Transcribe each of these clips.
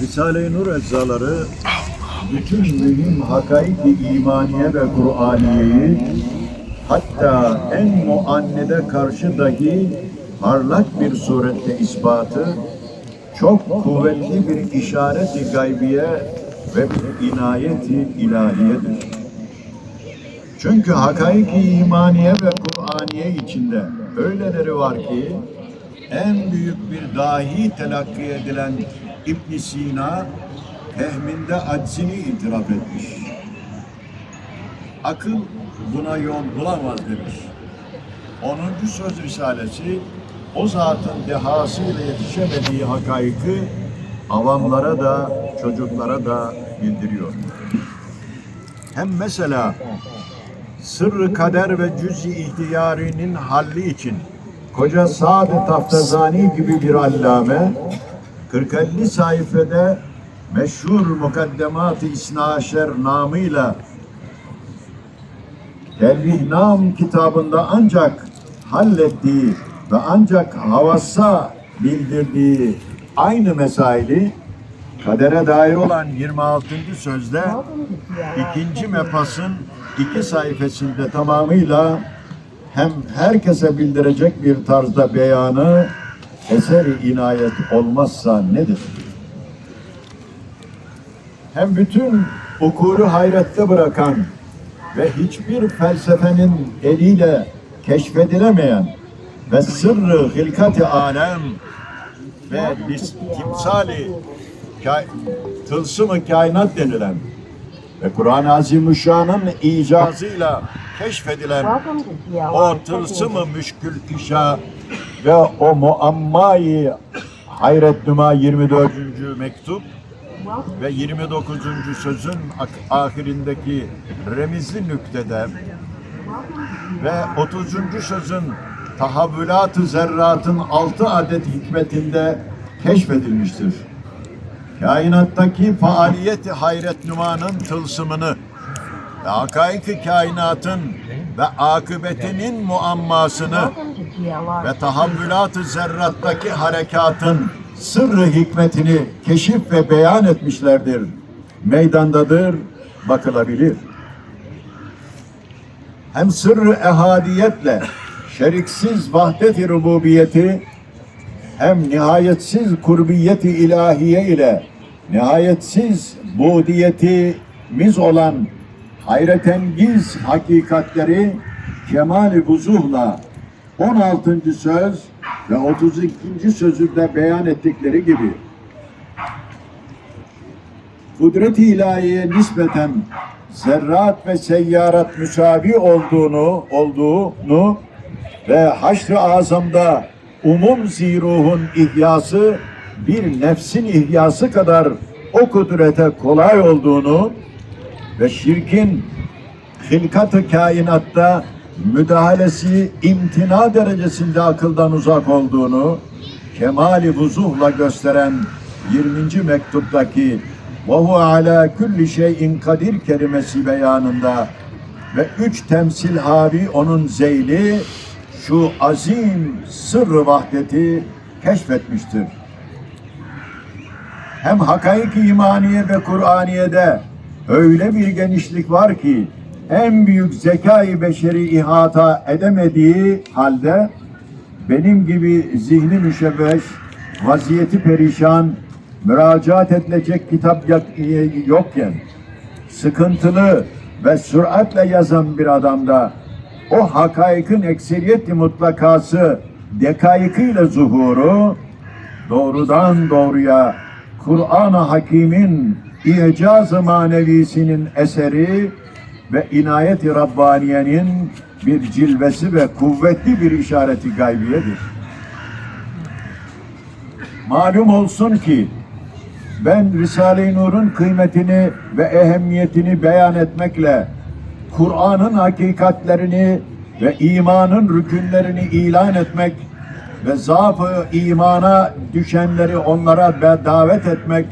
Risale-i Nur eczaları bütün mühim hakaik-i imaniye ve Kur'aniyeyi hatta en muannede karşı dahi parlak bir surette ispatı çok kuvvetli bir işareti gaybiye ve bir inayeti ilahiyedir. Çünkü hakaik-i imaniye ve Kur'aniye içinde öyleleri var ki en büyük bir dahi telakki edilen ibn Sina fehminde aczini itiraf etmiş. Akıl buna yol bulamaz demiş. 10. söz risalesi o zatın dehasıyla yetişemediği hakaiki avamlara da çocuklara da bildiriyor. Hem mesela sırrı kader ve cüz-i ihtiyarinin halli için koca Sa'd-ı Taftazani gibi bir allame 40-50 sayfede meşhur Mukaddemat-ı İsnaşer namıyla Tervihnam kitabında ancak hallettiği ve ancak havassa bildirdiği aynı mesaili kadere dair olan 26. sözde ikinci mepasın iki sayfasında tamamıyla hem herkese bildirecek bir tarzda beyanı eseri inayet olmazsa nedir? Hem bütün ukuru hayrette bırakan ve hiçbir felsefenin eliyle keşfedilemeyen ve sırrı hilkat-ı alem ve timsali tılsımı kainat denilen ve Kur'an-ı Azimüşşan'ın icazıyla keşfedilen o tılsımı müşkül işa ve o muammayı hayret numa 24. mektup ve 29. sözün ahirindeki remizli nüktede ve 30. sözün tahavvülat-ı zerratın 6 adet hikmetinde keşfedilmiştir. Kainattaki faaliyeti hayret numanın tılsımını ve hakaiki kainatın ve akıbetinin muammasını ve tahavvülat-ı zerrattaki harekatın sırrı hikmetini keşif ve beyan etmişlerdir. Meydandadır, bakılabilir. Hem sırrı ehadiyetle şeriksiz vahdet-i rububiyeti hem nihayetsiz kurbiyeti ilahiye ile nihayetsiz budiyetimiz olan hayretengiz hakikatleri kemali vuzuhla 16. söz ve 32. sözünde beyan ettikleri gibi kudret-i ilahiye nispeten zerrat ve seyyarat müsavi olduğunu olduğunu ve haşr-ı azamda umum ziruhun ihyası bir nefsin ihyası kadar o kudrete kolay olduğunu ve şirkin hilkat-ı kainatta müdahalesi imtina derecesinde akıldan uzak olduğunu kemali vuzuhla gösteren 20. mektuptaki ve hu ala kulli şeyin kadir kelimesi beyanında ve üç temsil havi onun zeyli şu azim sırrı vahdeti keşfetmiştir. Hem hakaik imaniye ve Kur'aniye'de öyle bir genişlik var ki en büyük zekayı beşeri ihata edemediği halde benim gibi zihni müşevveş, vaziyeti perişan, müracaat edilecek kitap yokken sıkıntılı ve süratle yazan bir adamda o hakaikin ekseriyeti mutlakası dekaikiyle zuhuru doğrudan doğruya Kur'an-ı Hakim'in icaz-ı manevisinin eseri ve inayet-i Rabbaniye'nin bir cilvesi ve kuvvetli bir işareti gaybiyedir. Malum olsun ki ben Risale-i Nur'un kıymetini ve ehemmiyetini beyan etmekle Kur'an'ın hakikatlerini ve imanın rükünlerini ilan etmek ve zaaf-ı imana düşenleri onlara davet etmek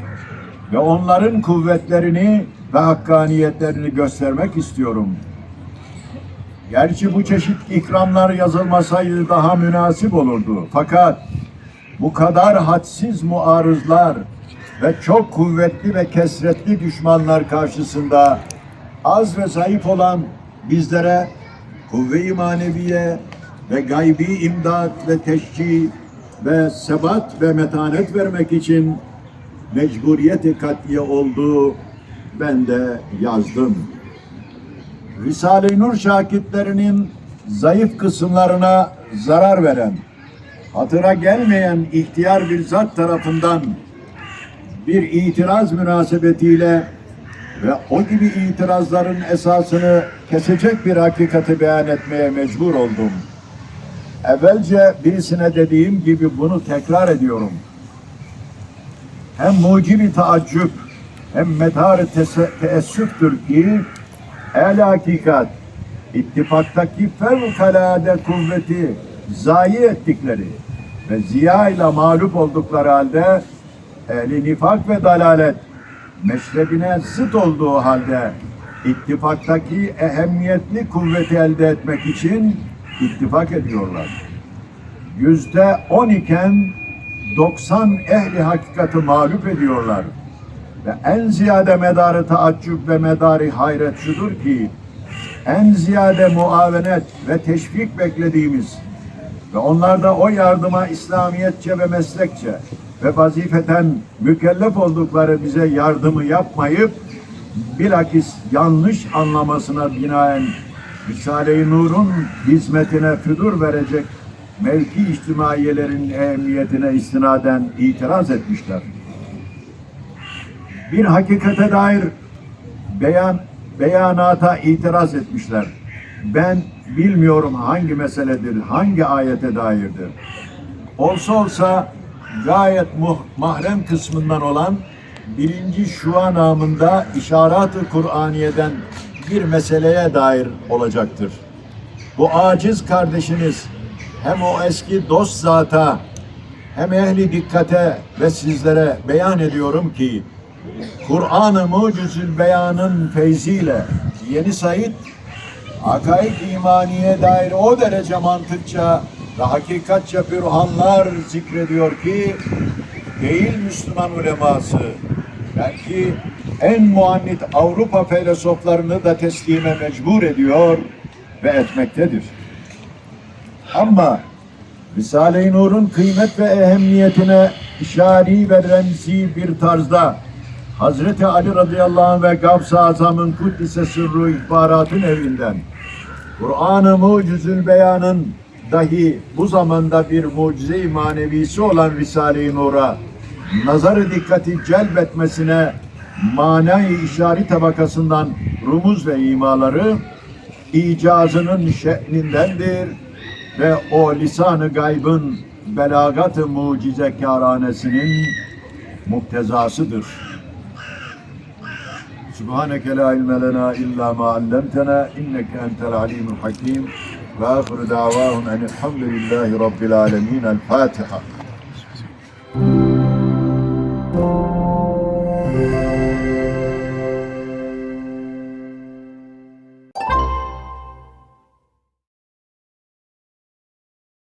ve onların kuvvetlerini ve hakkaniyetlerini göstermek istiyorum. Gerçi bu çeşit ikramlar yazılmasaydı daha münasip olurdu. Fakat bu kadar hadsiz muarızlar ve çok kuvvetli ve kesretli düşmanlar karşısında az ve zayıf olan bizlere kuvve-i maneviye ve gaybi imdat ve teşcih ve sebat ve metanet vermek için mecburiyeti katliye oldu. Ben de yazdım. Risale-i Nur şakitlerinin zayıf kısımlarına zarar veren, hatıra gelmeyen ihtiyar bir zat tarafından bir itiraz münasebetiyle ve o gibi itirazların esasını kesecek bir hakikati beyan etmeye mecbur oldum. Evvelce birisine dediğim gibi bunu tekrar ediyorum. Hem mucibi taaccüp hem metar teessüftür ki el hakikat ittifaktaki fevkalade kuvveti zayi ettikleri ve ziya ile mağlup oldukları halde ehli nifak ve dalalet meşrebine zıt olduğu halde ittifaktaki ehemmiyetli kuvveti elde etmek için ittifak ediyorlar. Yüzde on iken 90 ehli hakikati mağlup ediyorlar. Ve en ziyade medarı taaccüp ve medarı hayret şudur ki en ziyade muavenet ve teşvik beklediğimiz ve onlarda o yardıma İslamiyetçe ve meslekçe ve vazifeten mükellef oldukları bize yardımı yapmayıp bilakis yanlış anlamasına binaen Risale-i Nur'un hizmetine füdur verecek mevki içtimaiyelerin ehemmiyetine istinaden itiraz etmişler. Bir hakikate dair beyan beyanata itiraz etmişler. Ben bilmiyorum hangi meseledir, hangi ayete dairdir. Olsa olsa gayet mahrem kısmından olan birinci şua namında işarat-ı Kur'aniye'den bir meseleye dair olacaktır. Bu aciz kardeşiniz hem o eski dost zata hem ehli dikkate ve sizlere beyan ediyorum ki Kur'an-ı Mucizül Beyan'ın feyziyle Yeni Said akaid imaniye dair o derece mantıkça ve hakikatça pürhanlar zikrediyor ki değil Müslüman uleması belki en muannit Avrupa filozoflarını da teslime mecbur ediyor ve etmektedir. Ama Risale-i Nur'un kıymet ve ehemmiyetine işari ve remzi bir tarzda Hazreti Ali radıyallahu anh ve Gavs-ı Azam'ın Kuddise Sırru ihbaratın evinden Kur'an-ı Mucizül Beyan'ın dahi bu zamanda bir mucize-i manevisi olan Risale-i Nur'a nazarı dikkati celbetmesine manayı işari tabakasından rumuz ve imaları icazının şehnindendir ve o lisan-ı gaybın belagat-ı mucizekâranesinin muktezasıdır. Subhaneke la ilme lena illa ma allamtena inneke entel alimul hakim ve ahiru davahum enilhamdülillahi rabbil alemin. El Fatiha.